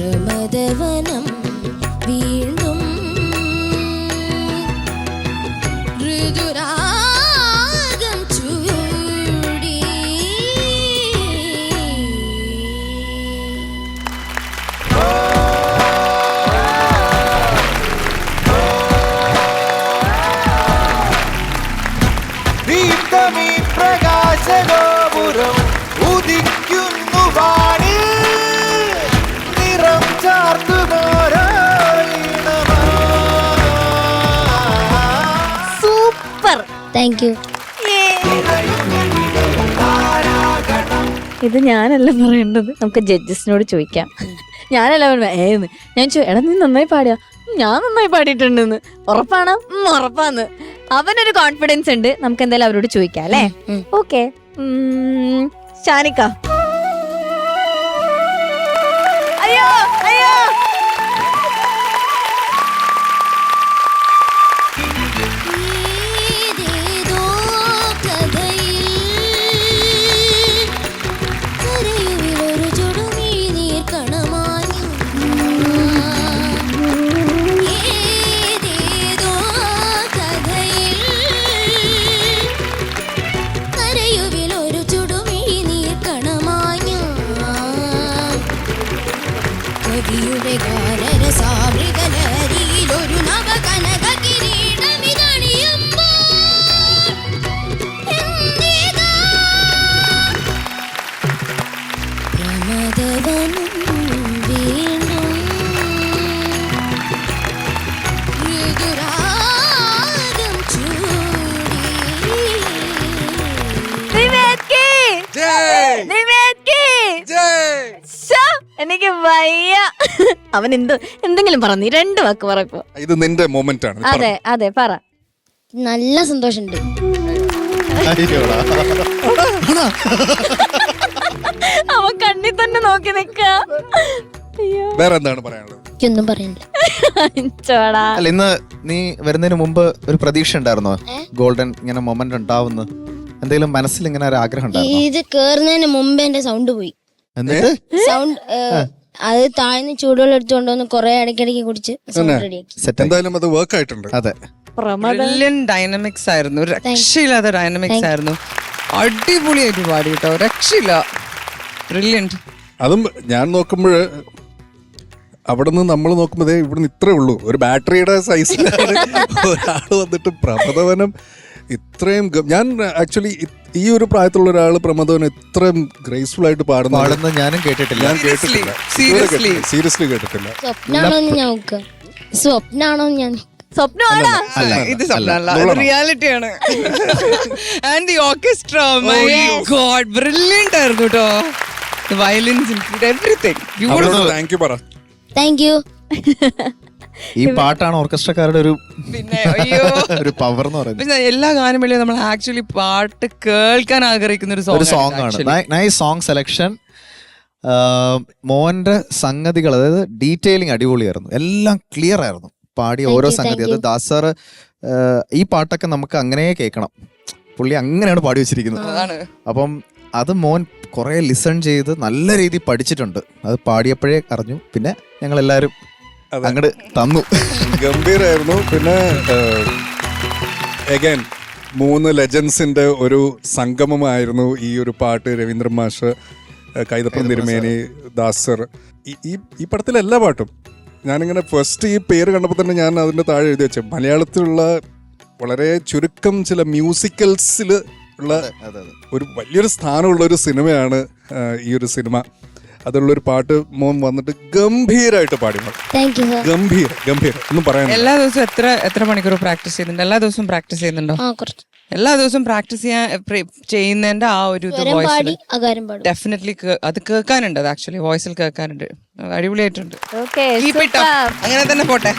പ്രമദവനം വീണ്ടും ഋതുരാഗം ചൂടി. ദീപ്തമീ പ്രകാശഗോപുരം ഉദിക്കുന്നു താങ്ക് യു. ഇത് ഞാനല്ല പറയേണ്ടത്? നമുക്ക് ജഡ്ജസിനോട് ചോദിക്കാം. ഞാനല്ല ഏന്ന്? ഞാൻ ചോ എടാ നീ നന്നായി പാടിയ. ഞാൻ നന്നായി പാടിയിട്ടുണ്ടെന്ന്. ഉറപ്പാണ്? ഉറപ്പാന്ന്. അവനൊരു കോൺഫിഡൻസ് ഉണ്ട്. നമുക്ക് എന്തായാലും അവരോട് ചോദിക്കാം അല്ലേ? ഓക്കെ ഷാനിക്ക. അവൻ എന്ത് എന്തെങ്കിലും പറഞ്ഞു രണ്ട് വാക്ക് പറക്കോ ഇത് നിന്റെ മൊമെന്റ് ആണ് അതെ അതെ പറ. നല്ല സന്തോഷമുണ്ട്. അവൻ കണ്ണി തന്നെ നോക്കി നിക്ക. അയ്യോ. വേറെ എന്താണ് പറയാനുള്ളത്? എനിക്കൊന്നും പറയാനില്ല. ചോടാ അല്ല ഇന്ന് നീ വരുന്നതിന് മുമ്പ് ഒരു പ്രതീക്ഷ ഉണ്ടായിരുന്നോ? ഗോൾഡൻ ഇങ്ങനെ മൊമെന്റ് ഉണ്ടാവുന്നു. എന്തെങ്കിലും മനസ്സിൽ ഇങ്ങനെ ഒരു ആഗ്രഹം ഉണ്ടായിരുന്നോ? ഇത് കേറുന്നതിന് മുമ്പ് എന്റെ സൗണ്ട് പോയി. എന്നിട്ട്? സൗണ്ട് അത് താഴ്ന്ന് ചൂടുവെള്ളം എടുത്തുകൊണ്ട് വന്ന് കൊറേ ഇടയ്ക്കിടയ്ക്ക് കുടിച്ച് സെറ്റ് എന്തായാലും അത് വർക്ക് ആയിട്ടുണ്ട്. അതെ. ഡൈനമിക്സ് ആയിരുന്നു. രക്ഷയില്ലാത്ത ഡൈനമിക്സ് ആയിരുന്നു. അടിപൊളിയായിട്ട് പാടി കേട്ടോ. രക്ഷയില്ല. ബ്രില്യന്റ് അതും ഞാൻ നോക്കുമ്പോൾ അവിടെ നിന്ന് നമ്മൾ നോക്കുമ്പോൾ ദേ ഇവിടുന്ന് ഇത്രേ ഉള്ളൂ. ഒരു ബാറ്ററിയുടെ സൈസിലാണ് ഒരാൾ വന്നിട്ട് പ്രമദവനം ഇത്രയും ഞാൻ ആക്ച്വലി ഈ ഒരു പ്രായത്തിലുള്ള ഒരാൾ പ്രമോദവൻ ഇത്രയും ഗ്രേസ്ഫുൾ ആയിട്ട് പാടുന്ന ഞാനും കേട്ടിട്ടില്ല. ഞാൻ കേട്ടിട്ടില്ല. സീരിയസ്ലി കേട്ടിട്ടില്ല. സ്വപ്നാണോ ഞാൻ സ്വപ്നാണോ ഞാൻ സ്വപ്നമാണോ? അല്ല ഇത് സ്വപ്നമല്ല. റിയാലിറ്റിയാണ് and the orchestra my god brilliant ആയിരുന്നു കേട്ടോ violins include everything thank you പറ. താങ്ക് യു ഈ പാട്ടാണ് ഓർക്കസ്ട്രക്കാരുടെ ഒരു പിന്നെ അയ്യോ. ഒരു പവർ എന്ന് പറയുന്നത്. പിന്നെ എല്ലാ ഗാനമേളയും നമ്മൾ ആക്ച്വലി പാട്ട് കേൾക്കാൻ ആഗ്രഹിക്കുന്ന ഒരു ഒരു സോങ് സോങ് ആണ് നൈസ് സോങ് സെലക്ഷൻ മോന്റെ സംഗതികൾ അതായത് ഡീറ്റെയിലിങ് അടിപൊളിയായിരുന്നു. എല്ലാം ക്ലിയർ ആയിരുന്നു. പാടിയ Thank ഓരോ you, സംഗതി. thank അത് you. ദാസർ ഈ പാട്ടൊക്കെ നമുക്ക് അങ്ങനെ കേൾക്കണം. പുള്ളി അങ്ങനെയാണ് പാടി വെച്ചിരിക്കുന്നത്. അതാണ്. അപ്പം അത് മോൻ കുറെ ലിസൺ ചെയ്ത് നല്ല രീതിയിൽ പഠിച്ചിട്ടുണ്ട്. അത് പാടിയപ്പോഴേ അറിഞ്ഞു. പിന്നെ ഞങ്ങൾ എല്ലാവരും. അങ്ങോട്ട് തന്നു. ഗംഭീരായിരുന്നു. പിന്നെ എഗൈൻ മൂന്ന് ലെജൻസിന്റെ ഒരു സംഗമമായിരുന്നു ഈ ഒരു പാട്ട് രവീന്ദ്രൻ മാഷ് കൈതപ്പം കൈതപ്പൻ തിരുമേനി ദാസർ. ഈ- ഈ ഈ പടത്തിലെ എല്ലാ പാട്ടും ഞാനിങ്ങനെ ഫസ്റ്റ് ഈ പേര് കണ്ടപ്പോൾ തന്നെ ഞാൻ അതിന്റെ താഴെ എഴുതി വെച്ചു. മലയാളത്തിലുള്ള വളരെ ചുരുക്കം ചില മ്യൂസിക്കൽസിൽ ഉള്ള ഒരു വലിയൊരു സ്ഥാനമുള്ള ഒരു സിനിമയാണ് ഈ ഒരു സിനിമ. അതിലുള്ള ഒരു പാട്ട് മോൻ വന്നിട്ട് ഗംഭീരായിട്ട് പാടി ഗംഭീർ ഗംഭീർ സർ ഗംഭീര ഗംഭീര. ഒന്നും പറയാൻ എല്ലാ ദിവസവും എത്ര എത്ര മണിക്കൂർ പ്രാക്ടീസ് ചെയ്യുന്നുണ്ട്? എല്ലാ ദിവസവും പ്രാക്ടീസ് ചെയ്യുന്നുണ്ടോ? ആ കുറച്ച്. എല്ലാ ദിവസവും പ്രാക്ടീസ് ചെയ്യാൻ ചെയ്യുന്നതിന്റെ ആ ഒരു വോയിസ് ഡെഫിനറ്റ്ലി അത് കേൾക്കാനുണ്ട് അത് ആക്ച്വലി വോയിസിൽ കേൾക്കാനുണ്ട്. അടിപൊളിയായിട്ടുണ്ട്. അങ്ങനെ തന്നെ പോട്ടെ.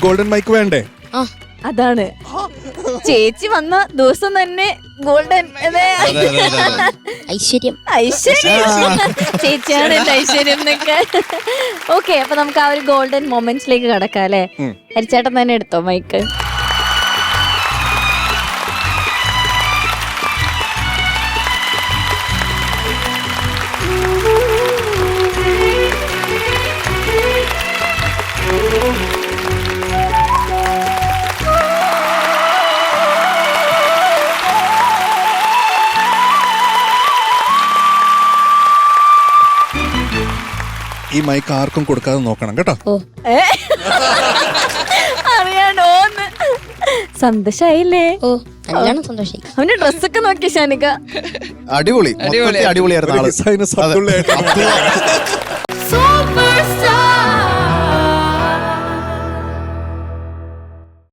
ഗോൾഡൻ മൈക്ക് വേണ്ടേ? ആ. അതാണ്. ചേച്ചി വന്ന ദിവസം തന്നെ ഗോൾഡൻ ഐശ്വര്യം. ഐശ്വര്യം. ചേച്ചിയാണ് എന്റെ ഐശ്വര്യം എന്നൊക്കെ. ഓക്കെ അപ്പൊ നമുക്ക് ആ ഒരു ഗോൾഡൻ മൊമെന്റ്സിലേക്ക് കടക്കാം അല്ലെ? ഹരിച്ചേട്ടൻ തന്നെ എടുത്തോ മൈക്ക് ഈ മൈക്ക് ആർക്കും കൊടുക്കാതെ നോക്കണം കേട്ടോ. ഓ ഏ? സന്തോഷായില്ലേ? ഓ നല്ലോണം സന്തോഷായി. അവന്റെ ഡ്രസ്സൊക്കെ നോക്കി ഷാനിക്ക അടിപൊളി. മൊത്തത്തിൽ അടിപൊളിയായിരുന്നു ആൾ. സബ്ദുള്ളയായിട്ട്